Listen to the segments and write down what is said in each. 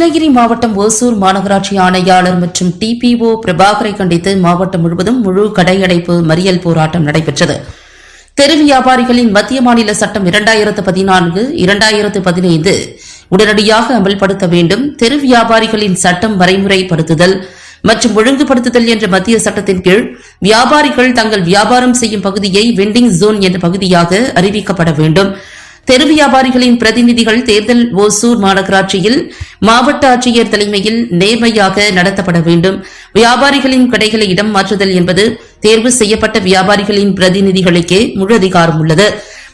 கிருஷ்ணகிரி மாவட்டம் ஓசூர் மாநகராட்சி ஆணையாளர் மற்றும் டிபிஓ பிரபாகரை கண்டித்து மாவட்டம் முழுவதும் முழு கடையடைப்பு மறியல் போராட்டம் நடைபெற்றது. தெரு வியாபாரிகளின் மத்திய மாநில சட்டம் இரண்டாயிரத்து பதினான்கு இரண்டாயிரத்து பதினைந்து உடனடியாக அமல்படுத்த வேண்டும் தெரு வியாபாரிகளின் சட்டம் வரைமுறைப்படுத்துதல் மற்றும் ஒழுங்குபடுத்துதல் என்ற மத்திய சட்டத்தின் கீழ் வியாபாரிகள் தங்கள் வியாபாரம் செய்யும் பகுதியை வெண்டிங் ஜோன் என்ற பகுதியாக அறிவிக்கப்பட வேண்டும். தெரு வியாபாரிகளின் பிரதிநிதிகள் தேர்தல் ஓசூர் மாநகராட்சியில் மாவட்ட ஆட்சியர் தலைமையில் நேர்மையாக நடத்தப்பட வேண்டும். வியாபாரிகளின் கடைகளை இடம் மாற்றுதல் என்பது தேர்வு செய்யப்பட்ட வியாபாரிகளின் பிரதிநிதிகளுக்கே முழு அதிகாரம் உள்ளது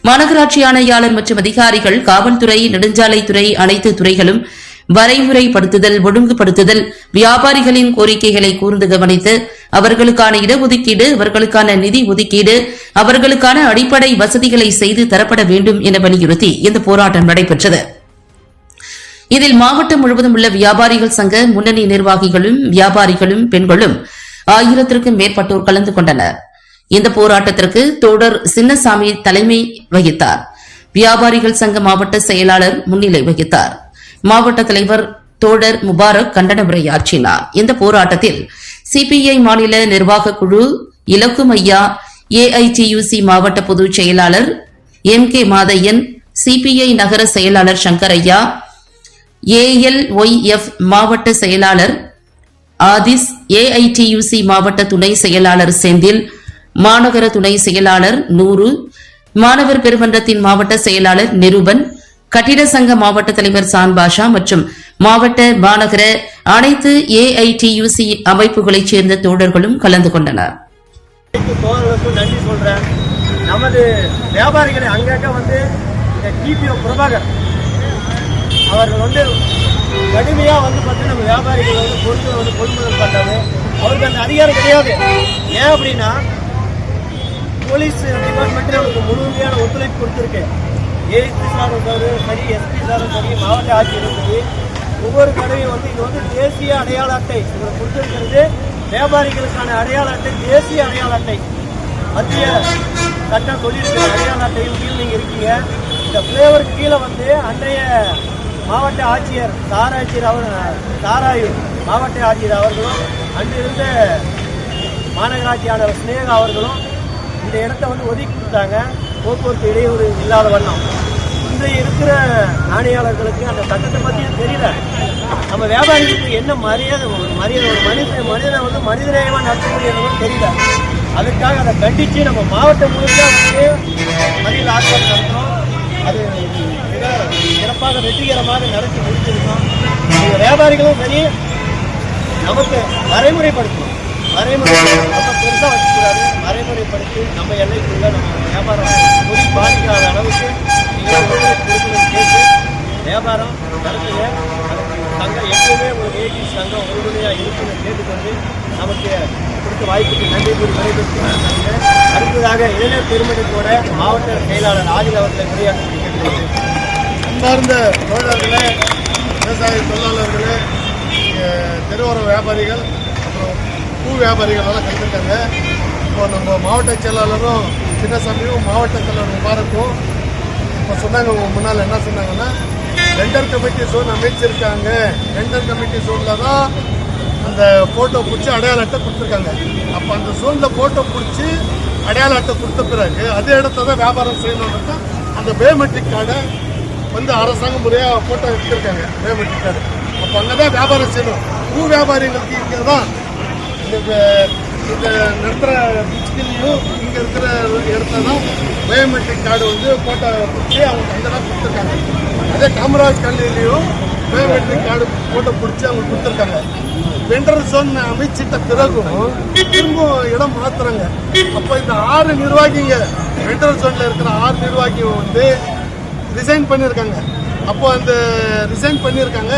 மாநகராட்சி ஆணையாளர் மற்றும் அதிகாரிகள் காவல்துறை நெடுஞ்சாலைத்துறை அனைத்து துறைகளும் வரைமுறைப்படுத்துதல் ஒழுங்குபடுத்துதல் வியாபாரிகளின் கோரிக்கைகளை கூர்ந்து கவனித்து அவர்களுக்கான இடஒதுக்கீடு அவர்களுக்கான நிதி ஒதுக்கீடு அவர்களுக்கான அடிப்படை வசதிகளை செய்து தரப்பட வேண்டும் என வலியுறுத்தி இந்த போராட்டம் நடைபெற்றது. இதில் மாவட்டம் முழுவதும் உள்ள வியாபாரிகள் சங்க முன்னணி நிர்வாகிகளும் வியாபாரிகளும் பெண்களும் ஆயிரத்திற்கும் மேற்பட்டோர் கலந்து கொண்டனர். இந்த போராட்டத்திற்கு தோடர் சின்னசாமி தலைமை வகித்தார். வியாபாரிகள் சங்க மாவட்ட செயலாளர் முன்னிலை வகித்தார். மாவட்ட தலைவர் தோழர் முபாரக் கண்டன உரையாற்றினார் இந்த போராட்டத்தில் சிபிஐ மாநில நிர்வாக குழு இலக்கு மையா ஏஐடியுசி மாவட்ட பொதுச் செயலாளர் எம் கே மாதையன் சிபிஐ நகர செயலாளர் சங்கரையா ஏஎல்ஒய்எஃப் மாவட்ட செயலாளர் ஆதிஸ் ஏஐடியுசி மாவட்ட துணை செயலாளர் செந்தில் மாநகர துணை செயலாளர் நூறு மாணவர் பெருமன்றத்தின் மாவட்ட செயலாளர் நிருபன் கட்டிட சங்க மாவட்ட தலைவர் சான் பாஷா மற்றும் மாவட்ட மாநகர அனைத்து ஏஐடியுசி அமைப்புகளைச் சேர்ந்த தோழர்களும் கலந்து கொண்டனர். நன்றி சொல்றேன். நமது வியாபாரிகளை அங்கங்க வந்து இந்த டிபிஓ பிரபாகர் அவர்கள் வந்து கடுமையாக வந்து பார்த்தீங்கன்னா நம்ம வியாபாரிகள் வந்து பொருட்கள் வந்து கொள்முதல் பண்ணாரு அவருக்கு அந்த அதிகாரம் கிடையாது. ஏன் அப்படின்னா போலீஸ் டிபார்ட்மெண்ட் நமக்கு முழுமையான ஒத்துழைப்பு கொடுத்துருக்கு. ஏஎஸ்பி சார் சரி சரி எஸ்பி சாரும் சரி மாவட்ட ஆட்சியரும் சரி ஒவ்வொரு தடவையும் வந்து இது வந்து தேசிய அடையாள அட்டை. இதில் கொடுத்துருக்கிறது வியாபாரிகளுக்கான அடையாள அட்டை தேசிய அடையாள அட்டை. மத்திய சட்டம் சொல்லியிருக்கிற அடையாள அட்டையின் கீழ் நீங்கள் இருக்கீங்க. இந்த ஃப்ளேவர் கீழே வந்து அன்றைய மாவட்ட ஆட்சியர் தாராட்சியர் அவர் தாராயு மாவட்ட ஆட்சியர் அவர்களும் அன்றிருந்த இருந்த ஆணையர் ஸ்னேகா அவர்களும் இந்த இடத்த வந்து ஒதுக்கி கொடுத்தாங்க. போக்குவரத்து இடையூறு இல்லாத வண்ணம். இன்றைய இருக்கிற நாணயாளர்களுக்கு அந்த சட்டத்தை பற்றியும் தெரியல. நம்ம வியாபாரிகளுக்கு என்ன மரியாதை ஒரு மரியாதை ஒரு மனித மனிதனை வந்து மனிதநேயமாக நடத்தக்கூடியது தெரியல. அதுக்காக அதை கண்டித்து நம்ம மாவட்டம் முழுக்க வந்து மறியல் ஆட்டம் நடத்துகிறோம் அது மிக சிறப்பாக வெற்றிகரமாக நடத்தி முடிச்சிருக்கோம். இந்த வியாபாரிகளும் சரி நமக்கு வரைமுறைப்படுத்தணும் மறைமுறை நம்ம பெருசாக வச்சுக்கூடாது வரைமுறைப்படுத்தி நம்ம எல்லைக்குள்ள நம்ம வியாபாரம் முடி பாதிக்காத அளவுக்கு நீங்கள் கேட்டு வியாபாரம் நடத்துங்க. அதுக்கு சங்கம் எப்பவுமே ஒரு ஏடி சங்கம் உறுதுணையாக இருக்குன்னு கேட்டுக்கொண்டு நமக்கு கொடுத்த வாய்ப்புக்கு நன்றி கூறி விடைபெற்று அடுத்ததாக இளைஞர் பெருமதிப்போட மாவட்ட செயலாளர் ஆதில் அவர்களை உரையாற்றி கேட்டுக்கொள்கிறேன் அன்பார்ந்த தொழிலாளர்களே விவசாய தொழிலாளர்களே இங்கே தெருவோர வியாபாரிகள் பூ வியாபாரிகள் எல்லாம் கலந்துட்டாங்க இப்போ நம்ம மாவட்ட செயலாளரும் சின்னசாமியும் மாவட்ட செயலாளர் முபாரக்கும் இப்போ சொன்னாங்க உங்க முன்னால் என்ன சொன்னாங்கன்னா டெண்டர் கமிட்டி ஜோன் அமைச்சிருக்காங்க. டெண்டர் கமிட்டி ஜோனில் தான் அந்த ஃபோட்டோ பிடிச்சி அடையாள அட்டை கொடுத்துருக்காங்க. அப்போ அந்த ஜோனில் ஃபோட்டோ பிடிச்சி அடையாள அட்டை கொடுத்த பிறகு அதே இடத்துல தான் வியாபாரம் செய்யணும்னு அந்த பயோமெட்ரிக் கார்டை வந்து அரசாங்க முறையாக ஃபோட்டோ எடுத்திருக்காங்க பயோமெட்ரிக் கார்டு அப்போ அங்கே தான் வியாபாரம் செய்யணும். பூ வியாபாரிகளுக்கு இங்கே தான் இந்த வே- நடத்துகிற பிச்சுக்கிலையும் இங்கே இருக்கிற இடத்துல தான் பயோமெட்ரிக் கார்டு வந்து ஃபோட்டோ பிடிச்சி அவங்க அங்கே தான் கொடுத்துருக்காங்க. அதே காமராஜ் கல்லூரியிலையும் பயோமெட்ரிக் கார்டு ஃபோட்டோ பிடிச்சி அவங்க கொடுத்துருக்காங்க. வெண்டர் சோன் அமைச்சிட்ட பிறகும் திரும்ப இடம் மாத்துறாங்க. அப்போ இந்த ஆறு நிர்வாகிங்க வெண்டர் சோனில் இருக்கிற ஆறு நிர்வாகிங்க வந்து ரிசைன் பண்ணியிருக்காங்க அப்போ அந்த ரிசைன் பண்ணியிருக்காங்க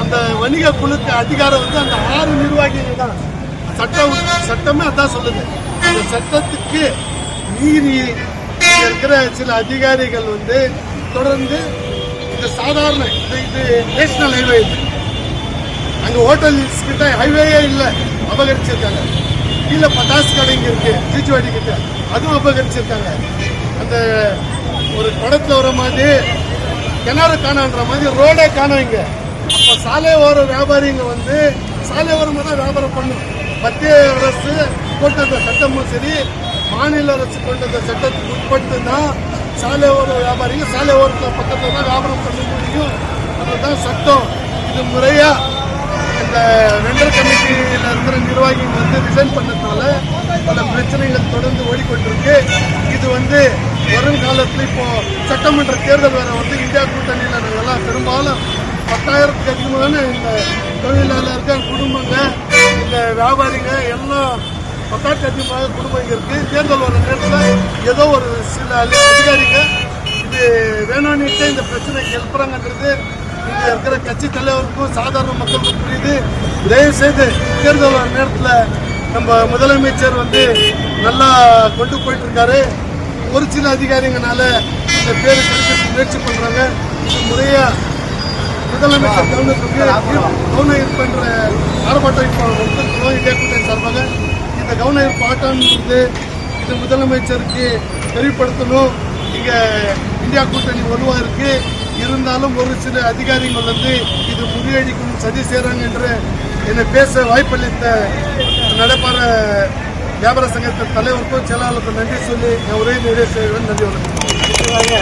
அந்த வணிக குழுக்கு அதிகாரம் வந்து அந்த ஆறு நிர்வாகிகள் தான். சட்டம் சட்டமே அதான் சொல்லுது. அந்த சட்டத்துக்கு மீறி இருக்கிற சில அதிகாரிகள் வந்து தொடர்ந்து இந்த சாதாரண இது இது நேஷனல் ஹைவே இது. அங்கே ஹோட்டல்ஸ் கிட்ட ஹைவேயே இல்லை அபகரிச்சிருக்காங்க. கீழே பட்டாசு கடை இருக்கு ஜிஜுவாடி கிட்ட. அதுவும் அபகரிச்சிருக்காங்க. அந்த ஒரு படத்தில் வர மாதிரி கிணறு காணான்ற மாதிரி ரோடே காணும் இங்கே. அப்போ சாலை ஓர வியாபாரிங்க வந்து சாலை ஓரமாக தான் வியாபாரம் பண்ணும். மத்திய அரசு கொண்டு வந்த சட்டமும் சரி மாநில அரசு கொண்டு வந்த சட்டத்துக்கு உட்பட்டு தான் சாலை ஓர வியாபாரிங்க சாலை ஓரத்தில் பக்கத்தில் தான் வியாபாரம் பண்ண முடியும். அதுதான் சட்டம். இது முறையாக இந்த வெண்டர் கமிட்டியில் இருக்கிற நிர்வாகிகள் வந்து ரிசைன் பண்ணதுனால பல பிரச்சனைகள் தொடர்ந்து ஓடிக்கொண்டிருக்கு. இது வந்து வருங்காலத்தில் இப்போ சட்டமன்ற தேர்தல் வேற வந்து இந்தியா கூட்டணியில் நாங்கள்லாம் பெரும்பாலும் பத்தாயிரத்துக்கு அதிகமான இந்த தொழிலாளர்கள் குடும்பங்கள் இந்த வியாபாரிங்க எல்லாம் பத்தாயிரத்துக்கு அதிகமாக குடும்பம் இங்க இருக்கு. தேர்தல் வர நேரத்தில் ஏதோ ஒரு சில அதிகாரிங்க இது வேணான்னுட்டு இந்த பிரச்சனைக்கு எழுப்புறாங்கன்றது இங்கே இருக்கிற கட்சி தலைவருக்கும் சாதாரண மக்களுக்கும் புரியுது. தயவுசெய்து தேர்தல் வர நேரத்தில் நம்ம முதலமைச்சர் வந்து நல்லா கொண்டு போயிட்டு இருக்காரு ஒரு சில அதிகாரிங்கனால இந்த பேர் முயற்சி பண்ணுறாங்க இது முதலமைச்சர் கவனத்துக்கு கவன ஈர்ப்பு என்ற ஆர்ப்பாட்டம் இப்போ இந்தியா கூட்டணி சார்பாக இந்த கவன ஈர்ப்பு வந்து இது முதலமைச்சருக்கு தெரிவிப்படுத்தணும் இங்கே இந்தியா கூட்டணி வலுவாக இருக்கு இருந்தாலும் ஒரு சில அதிகாரிகள் வந்து இது முறியடிக்கும் சதி செய்கிறாங்க என்று என்னை பேச வாய்ப்பளித்த நடப்பாற வியாபார சங்கத்தின் தலைவருக்கும் செயலாளருக்கும் நன்றி சொல்லி என் உரையை நிறைவு செய்வேன் நன்றி வணக்கம்.